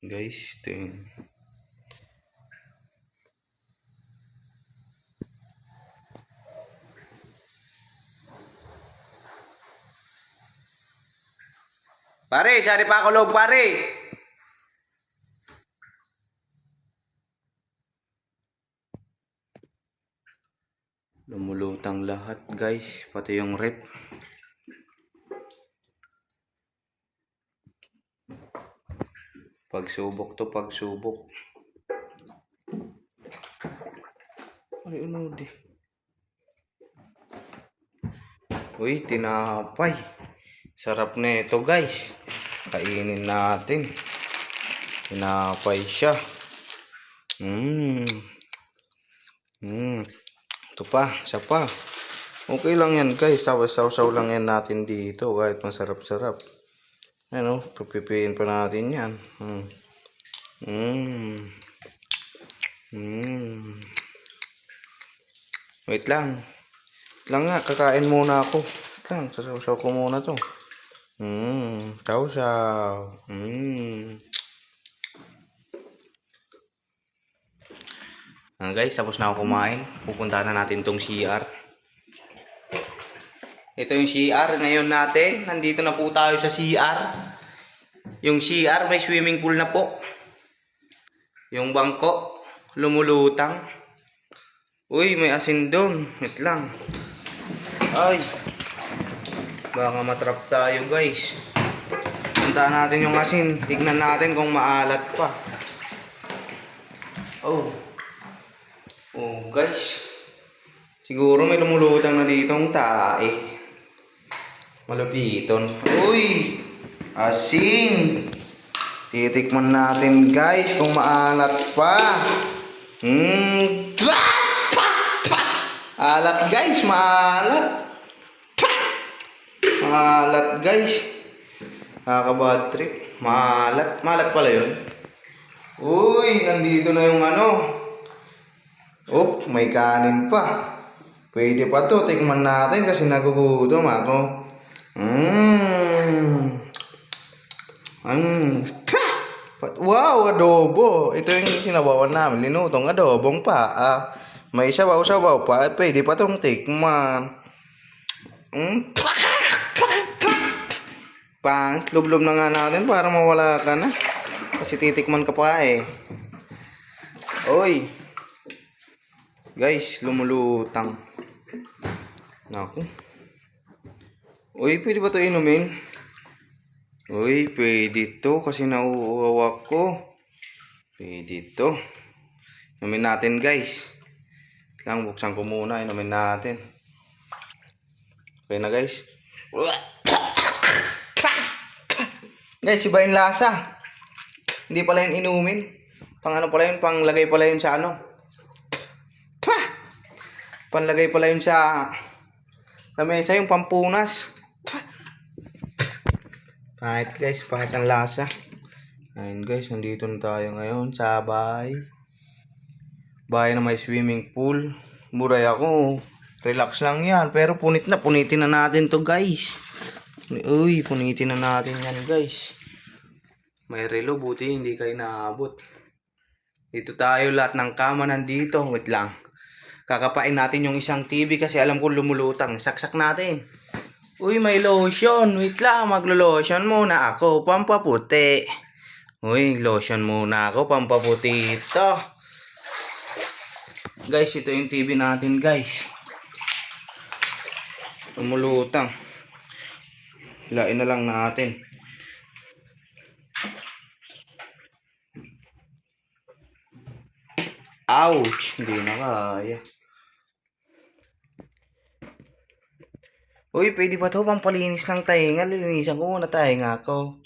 Guys, ito yung... Pare, sari pa ako loob, pare! Lumulutang lahat, guys. Pati yung rep. Pagsubok to, pagsubok. Ay, ano di? Uy, tinapay. Sarap na ito, guys. Kainin natin. Tinapay siya. Mmm. Mmm. Ito pa, isa pa. Okay lang yan, guys. Tapos sausaw lang yan natin dito kahit masarap-sarap. Ano, papipiin pa natin yan. Hmm. Mmm. Mmm. Wait lang. Wait lang nga, kakain muna ako. Wait lang, sasaw ko muna to. Mmm, sausaw. Mmm. Ah, guys, tapos na ako kumain. Pupunta na natin tong CR. Ito yung CR ngayon natin. Nandito na po tayo sa CR. Yung CR may swimming pool na po. Yung bangko, lumulutang. Uy, may asin doon. Wait lang. Ay. Baka matrap tayo, guys. Puntaan natin yung asin. Tignan natin kung maalat pa. Oh. Oh, guys. Siguro may lumulutang na ditong tae. Malupiton. Uy! Asin! Titikman natin guys kung maalat pa. Hmm. Alat guys, maalat. Maalat guys. Nakaka-bad trip. Maalat. Maalat pala yun. Uy, nandito na yung ano. Oh, may kanin pa. Pwede pa to. Tikman natin kasi nagugutom ako. Mmm. Mmm. Wow, adobo. Ito yung sinabawan namin. Linutong adobong pa. Ah, may sabaw-sabaw pa. Eh, Pwede pa tong tikman. Mm. Pang, lublob na nga natin para mawala ka na. Kasi titikman ka pa eh. Oy. Guys, lumulutang. Naku. Uy, pwede ba ito inumin? Uy, pwede to kasi nauuhaw ako. Pwede to. Inumin natin guys. Lang, buksan ko muna. Inumin natin. Okay na guys. Guys, iba yung lasa. Hindi pala yun inumin. Pang ano pala yun, pang lagay pala yun sa ano. Panlagay pala yun sa sa mesa yung pampunas. Pahit guys, pahit ang lasa. Ayun guys, nandito na tayo ngayon sa bahay. Bahay na may swimming pool. Muray ako. Relax lang yan. Pero punit na. Punitin na natin to guys. Uy, punitin na natin yan guys. May relo, buti hindi kayo naabot. Dito tayo lahat ng kama nandito. Wait lang. Kakapain natin yung isang TV kasi alam ko lumulutang. Saksak natin. Uy, may lotion. Wait lang, maglo-lotion muna ako. Pampaputi. Uy, lotion muna ako. Pampaputi ito. Guys, ito yung TV natin, guys. Lumulutang. Hilain na lang natin. Ouch! Hindi na kaya. Uy, pwede ba to pampalinis ng tainga? Lilinisan ko muna tainga ko.